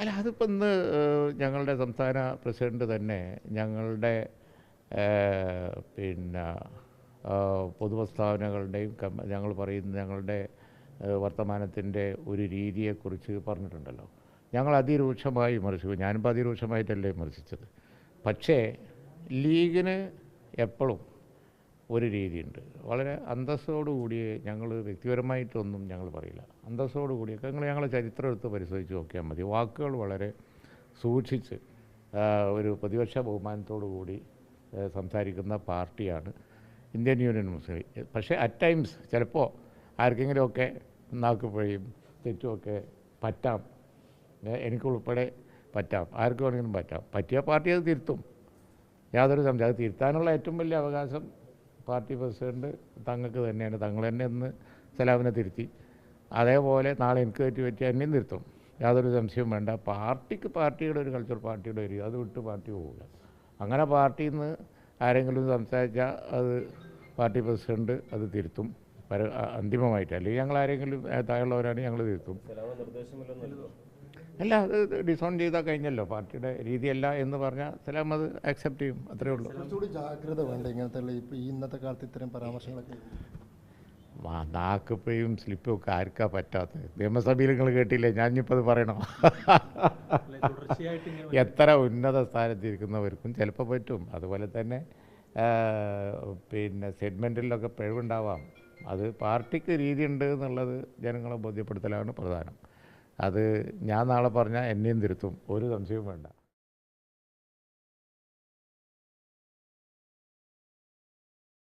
അല്ല അതിപ്പോൾ ഇന്ന് ഞങ്ങളുടെ സംസ്ഥാന പ്രസിഡന്റ് തന്നെ ഞങ്ങളുടെ പിന്നെ പൊതുപ്രസ്താവനകളുടെയും ഞങ്ങൾ പറയുന്ന ഞങ്ങളുടെ വർത്തമാനത്തിന്റെ ഒരു രീതിയെക്കുറിച്ച് പറഞ്ഞിട്ടുണ്ടല്ലോ. ഞങ്ങൾ അതിരൂക്ഷമായി വിമർശിക്കും. ഞാനിപ്പോൾ അതിരൂക്ഷമായിട്ടല്ലേ വിമർശിച്ചത്. പക്ഷേ ലീഗിന് എപ്പോഴും ഒരു രീതിയുണ്ട്. വളരെ അന്തസ്സോടുകൂടി ഞങ്ങൾ വ്യക്തിപരമായിട്ടൊന്നും ഞങ്ങൾ പറയില്ല. അന്തസ്സോടുകൂടിയൊക്കെ നിങ്ങൾ ഞങ്ങളെ ചരിത്രം എടുത്ത് പരിശോധിച്ച് നോക്കിയാൽ മതി. വാക്കുകൾ വളരെ സൂക്ഷിച്ച് ഒരു പ്രതിപക്ഷ ബഹുമാനത്തോടു കൂടി സംസാരിക്കുന്ന പാർട്ടിയാണ് ഇന്ത്യൻ യൂണിയൻ മുസ്ലിം ലീഗ്. പക്ഷേ അറ്റ് ടൈംസ് ചിലപ്പോൾ ആർക്കെങ്കിലുമൊക്കെ നാക്കുപഴയും തെറ്റുമൊക്കെ പറ്റാം. എനിക്കുൾപ്പെടെ പറ്റാം. ആർക്ക് വേണമെങ്കിലും പറ്റാം. പറ്റിയ പാർട്ടി അത് തിരുത്തും. യാതൊരു സംശയം. അത് തിരുത്താനുള്ള ഏറ്റവും വലിയ അവകാശം പാർട്ടി പ്രസിഡന്റ് തങ്ങൾക്ക് തന്നെയാണ്. തങ്ങൾ തന്നെ ഇന്ന് സലാമിനെ തിരുത്തി. അതേപോലെ നാളെ എനിക്ക് പറ്റി പറ്റി എന്നെയും തിരുത്തും. യാതൊരു സംശയവും വേണ്ട. പാർട്ടിക്ക് പാർട്ടിയുടെ ഒരു കൾച്ചർ പാർട്ടിയുടെ ഒരു അത് വിട്ട് പാർട്ടി പോവുക അങ്ങനെ പാർട്ടിയിൽ നിന്ന് ആരെങ്കിലും സംസാരിച്ചാൽ അത് പാർട്ടി പ്രസിഡന്റ് അത് തിരുത്തും. അന്തിമമായിട്ട്. അല്ലെങ്കിൽ ഞങ്ങൾ ആരെങ്കിലും താഴെയുള്ളവരാണെങ്കിൽ ഞങ്ങൾ തിരുത്തും. അല്ല അത് ഡിസോൺ ചെയ്താൽ കഴിഞ്ഞല്ലോ. പാർട്ടിയുടെ രീതിയല്ല എന്ന് പറഞ്ഞാൽ സലാം അത് ആക്സെപ്റ്റ് ചെയ്യും. അത്രേ ഉള്ളൂ. കുറച്ചുകൂടി ജാഗ്രത വേണ്ട ഇങ്ങനത്തെ ഇപ്പോൾ ഈ ഇന്നത്തെ കാലത്ത് ഇത്തരം പരാമർശങ്ങളൊക്കെ? നാക്കിപ്പയും സ്ലിപ്പും ഒക്കെ ആർക്കാ പറ്റാത്തത്? നിയമസഭയിൽ നിങ്ങൾ കേട്ടില്ലേ? ഞാൻ ഇനിയിപ്പോൾ അത് പറയണോ? എത്ര ഉന്നത സ്ഥാനത്തിരിക്കുന്നവർക്കും ചിലപ്പോൾ പറ്റും. അതുപോലെ തന്നെ പിന്നെ സെഗ്മെന്റിലൊക്കെ പിഴവുണ്ടാവാം. അത് പാർട്ടിക്ക് രീതിയുണ്ട് എന്നുള്ളത് ജനങ്ങളെ ബോധ്യപ്പെടുത്തലാണ് പ്രധാനം. അത് ഞാൻ നാളെ പറഞ്ഞാൽ എന്നെയും തിരുത്തും. ഒരു സംശയവും വേണ്ട.